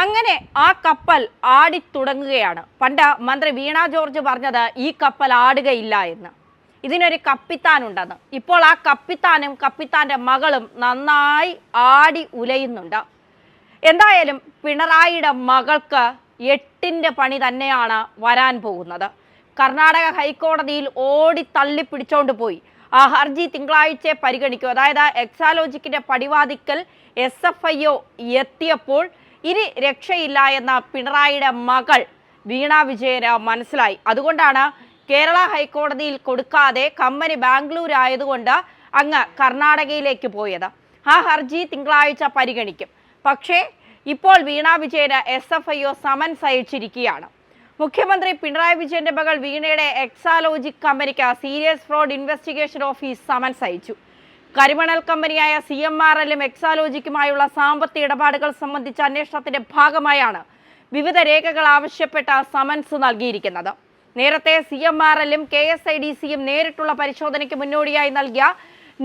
അങ്ങനെ ആ കപ്പൽ ആടിത്തുടങ്ങുകയാണ് പണ്ട് മന്ത്രി വീണ ജോർജ് പറഞ്ഞത് ഈ കപ്പൽ ആടുകയില്ല എന്ന്. ഇതിനൊരു കപ്പിത്താനുണ്ടെന്ന് ഇപ്പോൾ ആ കപ്പിത്താനും കപ്പിത്താന്റെ മകളും നന്നായി ആടി ഉലയുന്നുണ്ട്. എന്തായാലും പിണറായിയുടെ മകൾക്ക് എട്ടിന്റെ പണി തന്നെയാണ് വരാൻ പോകുന്നത്. കർണാടക ഹൈക്കോടതിയിൽ ഓടി തള്ളി പിടിച്ചോണ്ട് പോയി. ആ ഹർജി തിങ്കളാഴ്ച പരിഗണിക്കും. അതായത് എക്സാലോജിക്കിന്റെ പടിവാതിക്കൽ എസ് എഫ് ഐ ഒ എത്തിയപ്പോൾ ഇനി രക്ഷയില്ല എന്ന പിണറായിയുടെ മകൾ വീണ വിജയന് മനസ്സിലായി. അതുകൊണ്ടാണ് കേരള ഹൈക്കോടതിയിൽ കൊടുക്കാതെ കമ്പനി ബാംഗ്ലൂർ ആയതുകൊണ്ട് അങ്ങ് കർണാടകയിലേക്ക് പോയത്. ആ ഹർജി തിങ്കളാഴ്ച പരിഗണിക്കും. പക്ഷേ ഇപ്പോൾ വീണ വിജയന് S F I O summons അയച്ചിരിക്കുകയാണ്. മുഖ്യമന്ത്രി പിണറായി വിജയന്റെ മകൾ വീണയുടെ എക്സാലോജിക് കമ്പനിക്ക് serious fraud investigation office summons അയച്ചു. കരിമണൽ കമ്പനിയായ സി എം ആർ എല്ലും എക്സാലോജിക്കുമായുള്ള സാമ്പത്തിക ഇടപാടുകൾ സംബന്ധിച്ച അന്വേഷണത്തിന്റെ ഭാഗമായാണ് വിവിധ രേഖകൾ ആവശ്യപ്പെട്ട സമൻസ് നൽകിയിരിക്കുന്നത്. നേരത്തെ സി എം ആർ എല്ലും കെ എസ് ഐ ഡി സിയും നേരിട്ടുള്ള പരിശോധനയ്ക്ക് മുന്നോടിയായി നൽകിയ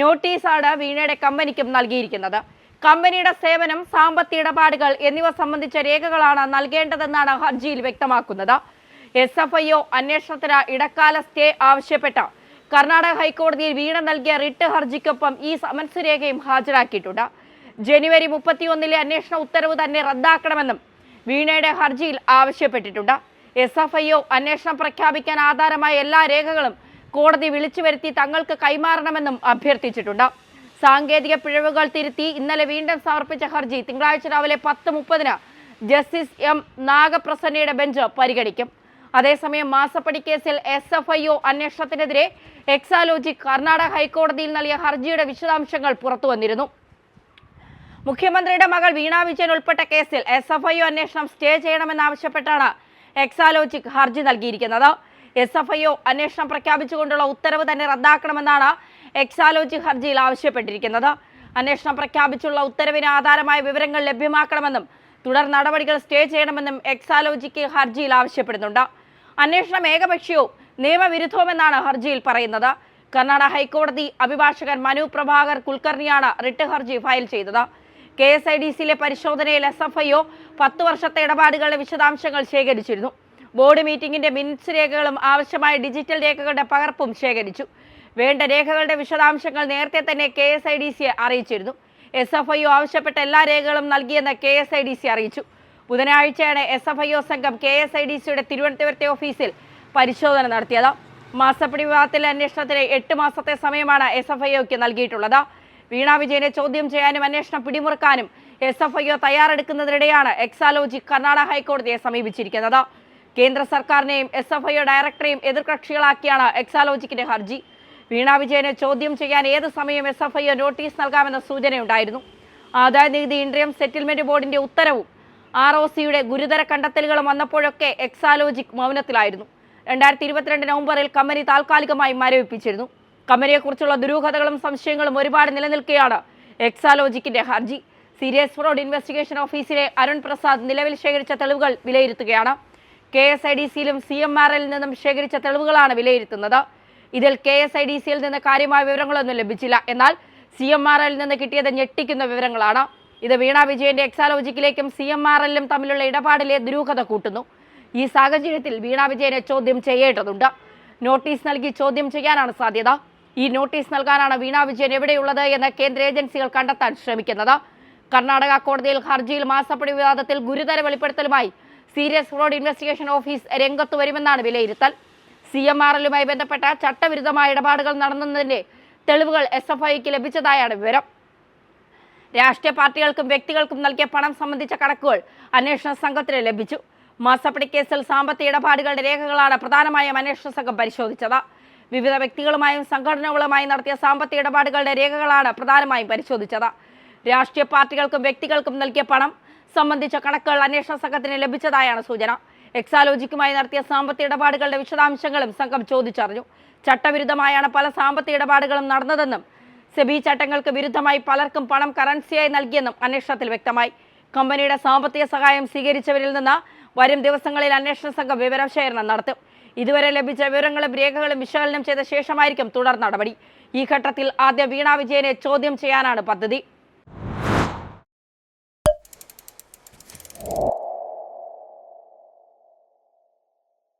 നോട്ടീസാണ് വീണയുടെ കമ്പനിക്കും നൽകിയിരിക്കുന്നത്. കമ്പനിയുടെ സേവനം സാമ്പത്തിക ഇടപാടുകൾ എന്നിവ സംബന്ധിച്ച രേഖകളാണ് നൽകേണ്ടതെന്നാണ് ഹർജിയിൽ വ്യക്തമാക്കുന്നത്. എസ് എഫ് ഐ ഒ അന്വേഷണത്തിന് ഇടക്കാല സ്റ്റേ ആവശ്യപ്പെട്ട് കർണാടക ഹൈക്കോടതിയിൽ വീണ നൽകിയ റിട്ട് ഹർജിക്കൊപ്പം ഈ സമൻസ് രേഖയും ഹാജരാക്കിയിട്ടുണ്ട്. ജനുവരി മുപ്പത്തിയൊന്നിലെ അന്വേഷണ ഉത്തരവ് തന്നെ റദ്ദാക്കണമെന്നും വീണയുടെ ഹർജിയിൽ ആവശ്യപ്പെട്ടിട്ടുണ്ട്. എസ് എഫ് ഐ ഒ അന്വേഷണം പ്രഖ്യാപിക്കാൻ ആധാരമായ എല്ലാ രേഖകളും കോടതി വിളിച്ചു വരുത്തി തങ്ങൾക്ക് കൈമാറണമെന്നും അഭ്യർത്ഥിച്ചിട്ടുണ്ട്. സാങ്കേതിക പിഴവുകൾ തിരുത്തി ഇന്നലെ വീണ്ടും സമർപ്പിച്ച ഹർജി തിങ്കളാഴ്ച രാവിലെ പത്ത് മുപ്പതിന് ജസ്റ്റിസ് എം നാഗപ്രസന്നയുടെ ബെഞ്ച് പരിഗണിക്കും. അതേസമയം മാസപ്പടി കേസിൽ എസ് എഫ് ഐ ഒ അന്വേഷണത്തിനെതിരെ എക്സാലോജി കർണാടക ഹൈക്കോടതിയിൽ നൽകിയ ഹർജിയുടെ വിശദാംശങ്ങൾ പുറത്തു വന്നിരുന്നു. മുഖ്യമന്ത്രിയുടെ മകൾ വീണ വിജയൻ ഉൾപ്പെട്ട കേസിൽ എസ് എഫ് ഐ അന്വേഷണം സ്റ്റേ ചെയ്യണമെന്നാവശ്യപ്പെട്ടാണ് എക്സാലോജിക് ഹർജി നൽകിയിരിക്കുന്നത്. എസ് എഫ് ഐ അന്വേഷണം പ്രഖ്യാപിച്ചുകൊണ്ടുള്ള ഉത്തരവ് തന്നെ റദ്ദാക്കണമെന്നാണ് എക്സാലോജി ഹർജിയിൽ ആവശ്യപ്പെട്ടിരിക്കുന്നത്. അന്വേഷണം പ്രഖ്യാപിച്ചുള്ള ഉത്തരവിന് ആധാരമായ വിവരങ്ങൾ ലഭ്യമാക്കണമെന്നും തുടർ നടപടികൾ സ്റ്റേ ചെയ്യണമെന്നും എക്സാലോജിക്ക് ഹർജിയിൽ ആവശ്യപ്പെടുന്നുണ്ട്. അന്വേഷണം ഏകപക്ഷീയവും നിയമവിരുദ്ധവുമെന്നാണ് ഹർജിയിൽ പറയുന്നത്. കർണാടക ഹൈക്കോടതി അഭിഭാഷകൻ മനു പ്രഭാകർ കുൽക്കർണിയാണ് റിട്ട് ഹർജി ഫയൽ ചെയ്തത്. കെ എസ് ഐ ഡി സിയിലെ പരിശോധനയിൽ എസ് എഫ് ഐ ഒ പത്ത് വർഷത്തെ ഇടപാടുകളുടെ വിശദാംശങ്ങൾ ശേഖരിച്ചിരുന്നു. ബോർഡ് മീറ്റിംഗിന്റെ മിനിറ്റ്സ് രേഖകളും ആവശ്യമായ ഡിജിറ്റൽ രേഖകളുടെ പകർപ്പും ശേഖരിച്ചു. വേണ്ട രേഖകളുടെ വിശദാംശങ്ങൾ നേരത്തെ തന്നെ കെ എസ് ഐ ഡി സിയെ അറിയിച്ചിരുന്നു. എസ് എഫ് ഐ ഒ ആവശ്യപ്പെട്ട എല്ലാ രേഖകളും നൽകിയെന്ന് K S I D C അറിയിച്ചു. ബുധനാഴ്ചയാണ് എസ് എഫ് ഐ ഒ സംഘം കെ എസ് ഐ ഡി സിയുടെ തിരുവനന്തപുരത്തെ ഓഫീസിൽ പരിശോധന നടത്തിയത്. മാസപ്പടി വിവാദത്തിലെ അന്വേഷണത്തിന് എട്ട് മാസത്തെ സമയമാണ് എസ് എഫ് ഐഒക്ക് നൽകിയിട്ടുള്ളത്. വീണ വിജയനെ ചോദ്യം ചെയ്യാനും അന്വേഷണം പിടിമുറുക്കാനും എസ് എഫ് ഐ തയ്യാറെടുക്കുന്നതിനിടെയാണ് എക്സാലോജി കർണാടക ഹൈക്കോടതിയെ സമീപിച്ചിരിക്കുന്നത്. കേന്ദ്ര സർക്കാരിനെയും എസ് എഫ് ഐ ഒ ഡയറക്ടറെയും എതിർകക്ഷികളാക്കിയാണ് എക്സാലോജിക്കിന്റെ ഹർജി. വീണ വിജയനെ ചോദ്യം ചെയ്യാൻ ഏത് സമയം എസ് എഫ് ഐ നോട്ടീസ് നൽകാമെന്ന സൂചനയുണ്ടായിരുന്നു. ആദായ നികുതി ഇൻട്രിയം സെറ്റിൽമെന്റ് ബോർഡിന്റെ ഉത്തരവും ആർ ഒ സിയുടെ ഗുരുതര കണ്ടെത്തലുകളും വന്നപ്പോഴൊക്കെ എക്സാലോജിക് മൗനത്തിലായിരുന്നു. രണ്ടായിരത്തി ഇരുപത്തിരണ്ട് നവംബറിൽ കമ്പനി താൽക്കാലികമായി മരവിപ്പിച്ചിരുന്നു. കമ്പനിയെക്കുറിച്ചുള്ള ദുരൂഹതകളും സംശയങ്ങളും ഒരുപാട് നിലനിൽക്കെയാണ് എക്സാലോജിക്കിന്റെ ഹർജി. സീരിയസ് ഫ്രോഡ് ഇൻവെസ്റ്റിഗേഷൻ ഓഫീസിലെ അരുൺ പ്രസാദ് നിലവിൽ ശേഖരിച്ച തെളിവുകൾ വിലയിരുത്തുകയാണ്. കെ എസ് ഐ ഡി സിയിലും സി എം ആർ എല്ലിൽ നിന്നും ശേഖരിച്ച തെളിവുകളാണ് വിലയിരുത്തുന്നത്. ഇതിൽ കെ എസ് ഐ ഡി സിയിൽ നിന്ന് കാര്യമായ വിവരങ്ങളൊന്നും ലഭിച്ചില്ല. എന്നാൽ സി എം ആർ എല്ലിൽ നിന്ന് കിട്ടിയത് ഞെട്ടിക്കുന്ന വിവരങ്ങളാണ്. ഇത് വീണ വിജയന്റെ എക്സാലോജിക്കിലേക്കും സി എം ആർ എല്ലിലും തമ്മിലുള്ള ഇടപാടിലെ ദുരൂഹത കൂട്ടുന്നു. ഈ സാഹചര്യത്തിൽ വീണ വിജയനെ ചോദ്യം ചെയ്യേണ്ടതുണ്ട്. നോട്ടീസ് നൽകി ചോദ്യം ചെയ്യാനാണ് സാധ്യത. ഈ നോട്ടീസ് നൽകാനാണ് വീണ വിജയൻ എവിടെയുള്ളത് എന്ന് കേന്ദ്ര ഏജൻസികൾ കണ്ടെത്താൻ ശ്രമിക്കുന്നത്. കർണാടക കോടതിയിൽ ഹർജിയിൽ മാസപ്പടി വിവാദത്തിൽ ഗുരുതര വെളിപ്പെടുത്തലുമായി സീരിയസ് ഫ്രോഡ് ഇൻവെസ്റ്റിഗേഷൻ ഓഫീസ് രംഗത്ത് വരുമെന്നാണ് വിലയിരുത്തൽ. സി എം ആർ എല്ലുമായി ബന്ധപ്പെട്ട ചട്ടവിരുദ്ധമായ ഇടപാടുകൾ നടന്നതിന്റെ തെളിവുകൾ എസ് എഫ് ഐക്ക് ലഭിച്ചതായാണ് വിവരം. രാഷ്ട്രീയ പാർട്ടികൾക്കും വ്യക്തികൾക്കും നൽകിയ പണം സംബന്ധിച്ച കണക്കുകൾ അന്വേഷണ സംഘത്തിന് ലഭിച്ചു. മാസപ്പടി കേസിൽ സാമ്പത്തിക ഇടപാടുകളുടെ രേഖകളാണ് പ്രധാനമായും അന്വേഷണ സംഘം പരിശോധിച്ചത്. വിവിധ വ്യക്തികളുമായും സംഘടനകളുമായും നടത്തിയ സാമ്പത്തിക ഇടപാടുകളുടെ രേഖകളാണ് പ്രധാനമായും പരിശോധിച്ചത്. രാഷ്ട്രീയ പാർട്ടികൾക്കും വ്യക്തികൾക്കും നൽകിയ പണം സംബന്ധിച്ച കണക്കുകൾ അന്വേഷണ സംഘത്തിന് ലഭിച്ചതായാണ് സൂചന. എക്സാലോജിക്കുമായി നടത്തിയ സാമ്പത്തിക ഇടപാടുകളുടെ വിശദാംശങ്ങളും സംഘം ചോദിച്ചറിഞ്ഞു. ചട്ടവിരുദ്ധമായാണ് പല സാമ്പത്തിക ഇടപാടുകളും നടന്നതെന്നും സെബി ചട്ടങ്ങൾക്ക് വിരുദ്ധമായി പലർക്കും പണം കറൻസിയായി നൽകിയെന്നും അന്വേഷണത്തിൽ വ്യക്തമായി. കമ്പനിയുടെ സാമ്പത്തിക സഹായം സ്വീകരിച്ചവരിൽ നിന്ന് വരും ദിവസങ്ങളിൽ അന്വേഷണ സംഘം വിവരശേഖരണം നടത്തും. ഇതുവരെ ലഭിച്ച വിവരങ്ങളും രേഖകളും വിശകലനം ചെയ്ത ശേഷമായിരിക്കും തുടർ നടപടി. ഈ ഘട്ടത്തിൽ ആദ്യം വീണാ വിജയനെ ചോദ്യം ചെയ്യാനാണ് പദ്ധതി.